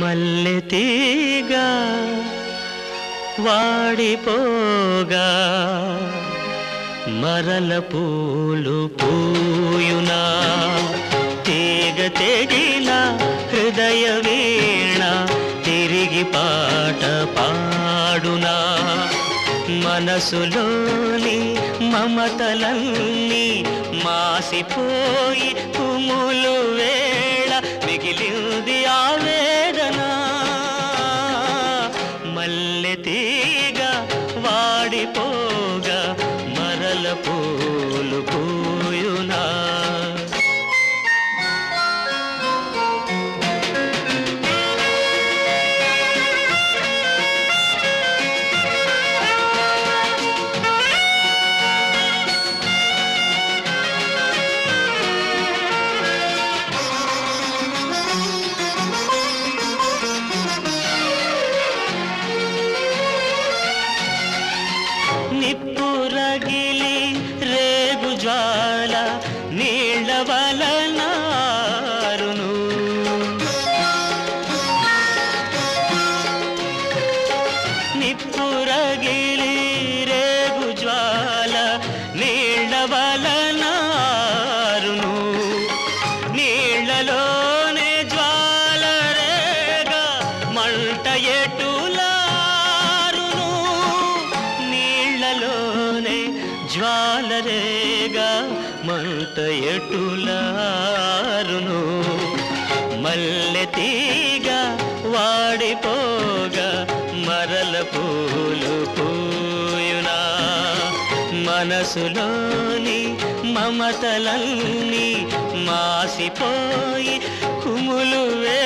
మల్లె తీగ వాడిపోగా మరల పూలు పూయునా. తీగ తెగిన హృదయ వీణ తిరిగి పాట పాడునా. మనసులోని మమతలన్నీ మాసిపోయి కుములు వే మిగిలింది ఆవేదన మల్లె తీగ వాడిపోగా మరల పూలు పూ నిప్పు రగిలి రేగు జ్వాల నీళ్ళ వలనారును జ్వాల రేగా ఎటులారును? మల్లె తీగ వాడిపోగా మరల పూలు పూయునా? మనసులోని మమతలన్నీ మాసిపోయి కుములు వే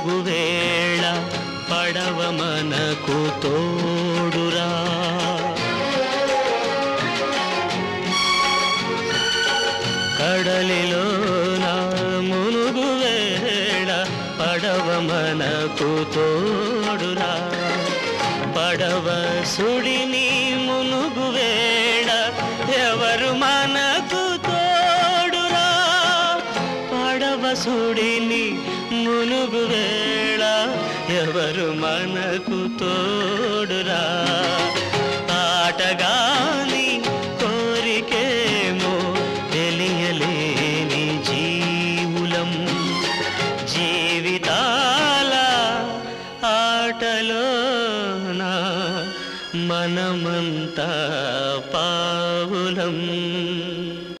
మునుగు వేళ పడవ మనకు తోడురా. కడలిలో నా మునుగు వేళ పడవ మనకు తోడురా. పడవ సుడిని వసుడిని మునుగు వేళ ఎవరు మనకు తోడురా? ఆటగాని కోరికేమో తెలియలేని జీవులం. జీవితాల ఆటలోన మనమంతా పావులం.